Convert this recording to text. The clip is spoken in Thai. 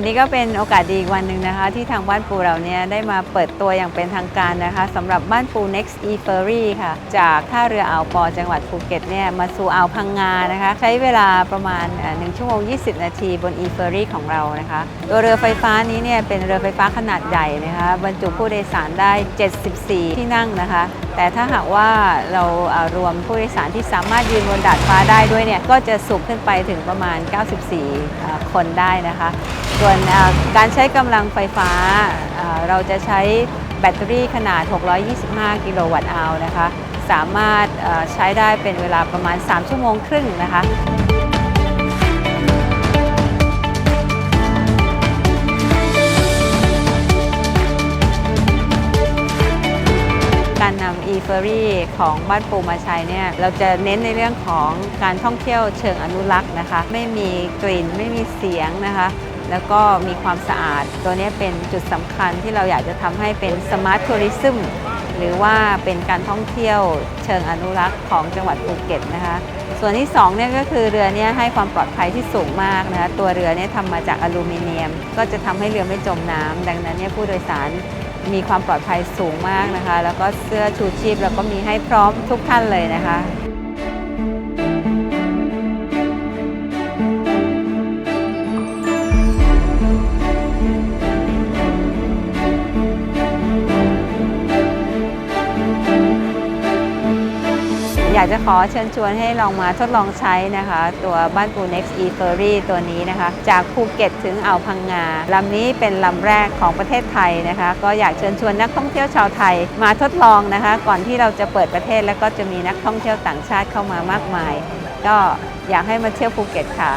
วันนี้ก็เป็นโอกาสดีอีกวันหนึ่งนะคะ ที่ทางบ้านปูเราเนี่ยได้มาเปิดตัวอย่างเป็นทางการนะคะสำหรับบ้านปู Next e Ferry ค่ะ จากท่าเรืออ่าวปอจังหวัดภูเก็ตเนี่ยมาสู่อ่าวพังงานะคะ ใช้เวลาประมาณเอ่อ1ชั่วโมง 20 นาทีบน e Ferry ของเรานะคะตัวเรือไฟฟ้านี้เนี่ยเป็นเรือไฟฟ้าขนาดใหญ่นะคะบรรจุผู้โดยสารได้ 74 ที่นั่งนะคะ แต่ถ้าหากว่าเราเอ่อรวมผู้โดยสารที่สามารถยืนบนดาดฟ้าได้ด้วยเนี่ยก็จะสูงขึ้นไปถึงประมาณ 94เอ่คนได้นะคะส่วนการใช้กำลังไฟฟ้า เราจะใช้แบตเตอรี่ขนาด 625 กิโลวัตต์อาวนะคะ สามารถใช้ได้เป็นเวลาประมาณ 3 ชั่วโมงครึ่งนะคะการนำ e-ferry ของบ้านปูมาใช้เนี่ยเราจะเน้นในเรื่องของการท่องเที่ยวเชิงอนุรักษ์นะคะ ไม่มีกลิ่นไม่มีเสียงนะคะ แล้วก็มีความสะอาด ตัวนี้เป็นจุดสำคัญที่เราอยากจะทำให้เป็นสมาร์ททัวริซึมหรือว่าเป็นการท่องเที่ยวเชิงอนุรักษ์ของจังหวัดภูเก็ตนะคะ ส่วนที่2เนี่ยก็คือเรือเนี่ยให้ความปลอดภัยที่สูงมากนะคะตัวเรือเนี่ยทำมาจากอลูมิเนียม ก็จะทำให้เรือไม่จมน้ำดังนั้นเนี่ยผู้โดยสารมีความปลอดภัยสูงมากนะคะ แล้วก็เสื้อชูชีพเราก็มีให้พร้อมทุกท่านเลยนะคะ อยากจะขอเชิญชวนให้ลองมาทดลองใช้นะคะ ตัวบ้านปู Next e Ferry ตัวนี้นะคะ จากภูเก็ตถึงอ่าวพังงาลำนี้เป็นลำแรกของประเทศไทยนะคะ ก็อยากเชิญชวนนักท่องเที่ยวชาวไทย มาทดลองนะคะ ก่อนที่เราจะเปิดประเทศแล้วก็จะมีนักท่องเที่ยวต่างชาติเข้ามามากมาย ก็อยากให้มาเที่ยวภูเก็ตค่ะ